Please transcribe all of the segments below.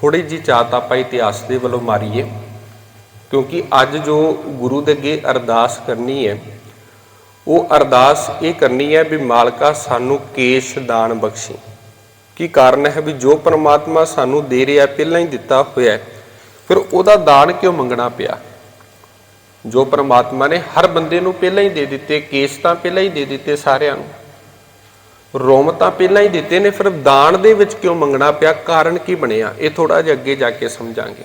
ਥੋੜੀ ਜੀ ਚਾਤ ਆਪਾਂ ਇਤਿਹਾਸ ਦੇ ਵੱਲੋਂ ਮਾਰੀਏ, ਕਿਉਂਕਿ ਅੱਜ ਜੋ ਗੁਰੂ ਦੇ ਅੱਗੇ ਅਰਦਾਸ ਕਰਨੀ ਹੈ, ਉਹ ਅਰਦਾਸ ਇਹ ਕਰਨੀ ਹੈ ਵੀ ਮਾਲਕਾ ਸਾਨੂੰ ਕੇਸ਼ ਦਾਨ ਬਖਸ਼ੀ। ਕੀ ਕਾਰਨ ਹੈ ਵੀ ਜੋ ਪਰਮਾਤਮਾ ਸਾਨੂੰ ਦੇ ਰਿਹਾ, ਪਹਿਲਾਂ ਹੀ ਦਿੱਤਾ ਹੋਇਆ ਫਿਰ ਉਹਦਾ ਦਾਨ ਕਿਉਂ ਮੰਗਣਾ ਪਿਆ? ਜੋ ਪਰਮਾਤਮਾ ਨੇ ਹਰ ਬੰਦੇ ਨੂੰ ਪਹਿਲਾਂ ਹੀ ਦੇ ਦਿੱਤੇ, ਕੇਸ ਤਾਂ ਪਹਿਲਾਂ ਹੀ ਦੇ ਦਿੱਤੇ ਸਾਰਿਆਂ ਨੂੰ। ਰੋਮ ਤਾਂ ਪਹਿਲਾਂ ਹੀ ਦਿੱਤੇ ਨੇ, ਫਿਰ ਦਾਨ ਦੇ ਵਿੱਚ ਕਿਉਂ ਮੰਗਣਾ ਪਿਆ? ਕਾਰਨ ਕੀ ਬਣਿਆ? ਇਹ ਥੋੜਾ ਜਿਹਾ ਅੱਗੇ ਜਾ ਕੇ ਸਮਝਾਂਗੇ।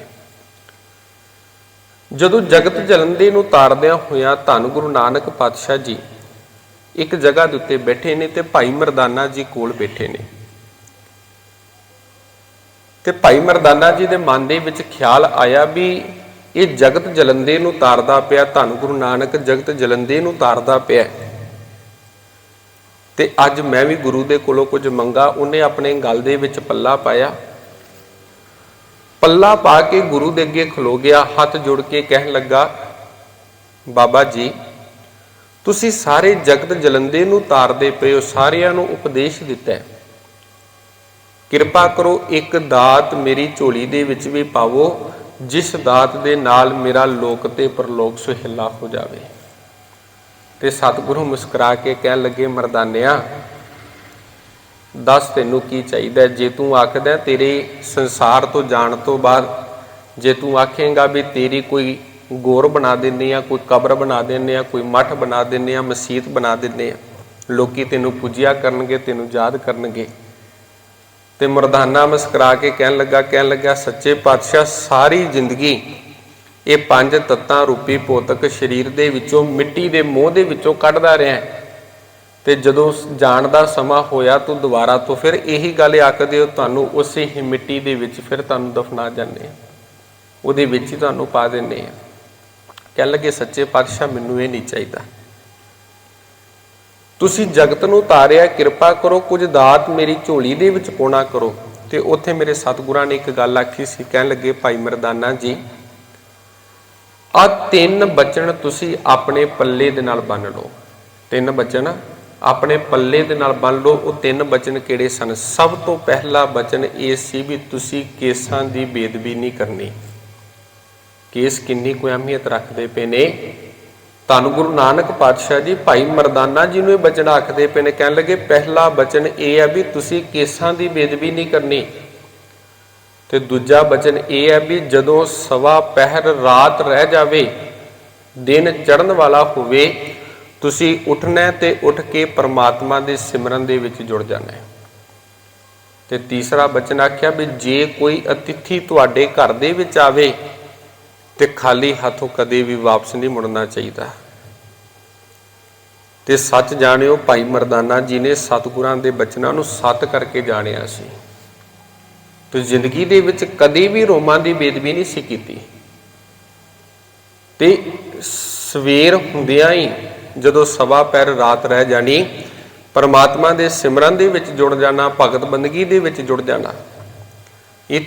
ਜਦੋਂ ਜਗਤ ਜਲੰਦੇ ਨੂੰ ਤਾਰਦਿਆਂ ਹੋਇਆ ਧੰਨ ਗੁਰੂ ਨਾਨਕ ਪਾਤਸ਼ਾਹ ਜੀ ਇੱਕ ਜਗ੍ਹਾ ਦੇ ਉੱਤੇ ਬੈਠੇ ਨੇ ਤੇ ਭਾਈ ਮਰਦਾਨਾ ਜੀ ਕੋਲ ਬੈਠੇ ਨੇ। ਤੇ ਭਾਈ ਮਰਦਾਨਾ ਜੀ ਦੇ ਮਨ ਦੇ ਵਿੱਚ ਖਿਆਲ ਆਇਆ ਵੀ ਇਹ ਜਗਤ ਜਲੰਦੇ ਨੂੰ ਤਾਰਦਾ ਪਿਆ, ਧੰਨ ਗੁਰੂ ਨਾਨਕ ਜਗਤ ਜਲੰਦੇ ਨੂੰ ਤਾਰਦਾ ਪਿਆ। ਤੇ ਅੱਜ ਮੈਂ ਵੀ ਗੁਰੂ ਦੇ ਕੋਲੋਂ ਕੁਝ ਮੰਗਾ, ਉਹਨੇ ਆਪਣੇ ਗਲ ਦੇ ਵਿੱਚ ਪੱਲਾ ਪਾਇਆ। ਪੱਲਾ ਪਾ ਕੇ ਗੁਰੂ ਦੇ ਅੱਗੇ ਖਲੋ ਗਿਆ, ਹੱਥ ਜੋੜ ਕੇ ਕਹਿਣ ਲੱਗਾ, ਬਾਬਾ ਜੀ, ਤੁਸੀਂ ਸਾਰੇ ਜਗਤ ਜਲੰਦੇ ਨੂੰ ਤਾਰਦੇ ਪਏ ਹੋ, ਸਾਰਿਆਂ ਨੂੰ ਉਪਦੇਸ਼ ਦਿੱਤਾ ਹੈ। ਕਿਰਪਾ ਕਰੋ ਇੱਕ ਦਾਤ ਮੇਰੀ ਝੋਲੀ ਦੇ ਵਿੱਚ ਵੀ ਪਾਵੋ, ਜਿਸ ਦਾਤ ਦੇ ਨਾਲ ਮੇਰਾ ਲੋਕ ਤੇ ਪਰਲੋਕ ਸੁਹਿਲਾ ਹੋ ਜਾਵੇ। ਤੇ ਸਤਿਗੁਰੂ ਮੁਸਕਰਾ ਕੇ ਕਹਿਣ ਲੱਗੇ, ਮਰਦਾਨਿਆ, ਦੱਸ ਤੈਨੂੰ ਕੀ ਚਾਹੀਦਾ ਜੇ ਤੂੰ ਆਖਦਾ ਤੇਰੇ ਸੰਸਾਰ ਤੋਂ ਜਾਣ ਤੋਂ ਬਾਅਦ, ਜੇ ਤੂੰ ਆਖੇਂਗਾ ਵੀ ਤੇਰੀ ਕੋਈ ਗੋਰ ਬਣਾ ਦਿੰਨੇ ਆ ਕੋਈ ਕਬਰ ਬਣਾ ਦਿੰਨੇ ਆ ਕੋਈ ਮੱਠ ਬਣਾ ਦਿੰਨੇ ਆ ਮਸਜਿਦ ਬਣਾ ਦਿੰਨੇ ਆ ਲੋਕੀ ਤੈਨੂੰ ਪੂਜਿਆ ਕਰਨਗੇ, ਤੈਨੂੰ ਯਾਦ ਕਰਨਗੇ। ਤੇ ਮਰਦਾਨਾ ਮੁਸਕਰਾ ਕੇ ਕਹਿਣ ਲੱਗਾ ਕਹਿਣ ਲੱਗਾ, ਸੱਚੇ ਪਾਤਸ਼ਾਹ, ਸਾਰੀ ਜ਼ਿੰਦਗੀ ਇਹ ਪੰਜ ਤੱਤਾਂ ਰੂਪੀ ਪੋਤਕ ਸਰੀਰ ਦੇ ਵਿੱਚੋਂ ਮਿੱਟੀ ਦੇ ਮੋਹ ਦੇ ਵਿੱਚੋਂ ਕੱਢਦਾ ਰਿਹਾ ਤੇ ਜਦੋਂ ਜਾਣ ਦਾ ਸਮਾਂ ਹੋਇਆ ਤੂੰ ਦੁਬਾਰਾ ਤੋਂ ਫਿਰ ਇਹੀ ਗੱਲ ਆਖਦੇ ਹੋ, ਤੁਹਾਨੂੰ ਉਸੇ ਹੀ ਮਿੱਟੀ ਦੇ ਵਿੱਚ ਫਿਰ ਤੁਹਾਨੂੰ ਦਫਨਾ ਜਾਂਦੇ ਆ ਉਹਦੇ ਵਿੱਚ ਹੀ ਤੁਹਾਨੂੰ ਪਾ ਦਿੰਦੇ ਆ ਕਹਿਣ ਲੱਗੇ, ਸੱਚੇ ਪਾਤਸ਼ਾਹ, ਮੈਨੂੰ ਇਹ ਨਹੀਂ ਚਾਹੀਦਾ। ਤੁਸੀਂ ਜਗਤ ਨੂੰ ਤਾਰਿਆ, ਕਿਰਪਾ ਕਰੋ, ਕੁਝ ਦਾਤ ਮੇਰੀ ਝੋਲੀ ਦੇ ਵਿੱਚ ਪੋਣਾ ਕਰੋ। ਤੇ ਉੱਥੇ ਮੇਰੇ ਸਤਿਗੁਰਾਂ ਨੇ ਇੱਕ ਗੱਲ ਆਖੀ ਸੀ। ਕਹਿਣ ਲੱਗੇ, ਭਾਈ ਮਰਦਾਨਾ ਜੀ ਆ ਤਿੰਨ ਬਚਨ ਤੁਸੀਂ ਆਪਣੇ ਪੱਲੇ ਦੇ ਨਾਲ ਬੰਨ ਲਓ। ਤਿੰਨ ਬਚਨ ਆਪਣੇ ਪੱਲੇ ਦੇ ਨਾਲ ਬੰਨ ਲਓ। ਉਹ ਤਿੰਨ ਬਚਨ ਕਿਹੜੇ ਸਨ? ਸਭ ਤੋਂ ਪਹਿਲਾ ਬਚਨ ਇਹ ਸੀ ਵੀ ਤੁਸੀਂ ਕੇਸਾਂ ਦੀ ਬੇਦਬੀ ਨਹੀਂ ਕਰਨੀ। ਕੇਸ ਕਿੰਨੀ ਕੁ ਅਹਿਮੀਅਤ ਰੱਖਦੇ ਪਏ ਨੇ। ਧੰਨ ਗੁਰੂ ਨਾਨਕ ਪਾਤਸ਼ਾਹ ਜੀ, ਭਾਈ ਮਰਦਾਨਾ ਜੀ ਨੂੰ ਇਹ ਬਚਨ ਆਖਦੇ ਪਏ ਨੇ। ਕਹਿਣ ਲੱਗੇ, ਪਹਿਲਾ ਬਚਨ ਇਹ ਆ ਵੀ ਤੁਸੀਂ ਕੇਸਾਂ ਦੀ ਬੇਦਬੀ ਨਹੀਂ ਕਰਨੀ। ਤੇ ਦੂਜਾ ਬਚਨ ਇਹ ਹੈ ਵੀ ਜਦੋਂ ਸਵਾ ਪਹਿਰ ਰਾਤ ਰਹਿ ਜਾਵੇ, ਦਿਨ ਚੜਨ ਵਾਲਾ ਹੋਵੇ, ਤੁਸੀਂ ਉੱਠਣਾ ਹੈ ਤੇ ਉੱਠ ਕੇ ਪਰਮਾਤਮਾ ਦੇ ਸਿਮਰਨ ਦੇ ਵਿੱਚ ਜੁੜ ਜਾਣਾ ਹੈ। ਤੇ ਤੀਸਰਾ ਬਚਨ ਆਖਿਆ ਵੀ ਜੇ ਕੋਈ ਅਤਿਥੀ ਤੁਹਾਡੇ ਘਰ ਦੇ ਵਿੱਚ ਆਵੇ ਤੇ ਖਾਲੀ ਹੱਥੋਂ ਕਦੇ ਵੀ ਵਾਪਸ ਨਹੀਂ ਮੁੜਨਾ ਚਾਹੀਦਾ। ਤੇ ਸੱਚ ਜਾਣਿਓ ਭਾਈ ਮਰਦਾਨਾ ਜੀ ਨੇ ਸਤਿਗੁਰਾਂ ਦੇ ਬਚਨਾਂ ਨੂੰ ਸੱਤ ਕਰਕੇ ਜਾਣਿਆ ਸੀ। ਤੇ ਜ਼ਿੰਦਗੀ ਦੇ ਵਿੱਚ ਕਦੇ ਵੀ ਰੋਮਾਂ ਦੀ ਬੇਦਬੀ ਨਹੀਂ ਸੀ ਕੀਤੀ। ਤੇ ਸਵੇਰ ਹੁੰਦਿਆਂ ਹੀ ਜਦੋਂ ਸਵਾ ਪੈਰ ਰਾਤ ਰਹਿ ਜਾਣੀ, ਪਰਮਾਤਮਾ ਦੇ ਸਿਮਰਨ ਦੇ ਵਿੱਚ ਜੁੜ ਜਾਣਾ, ਭਗਤ ਬੰਦਗੀ ਦੇ ਵਿੱਚ ਜੁੜ ਜਾਣਾ। ਇੱਥੇ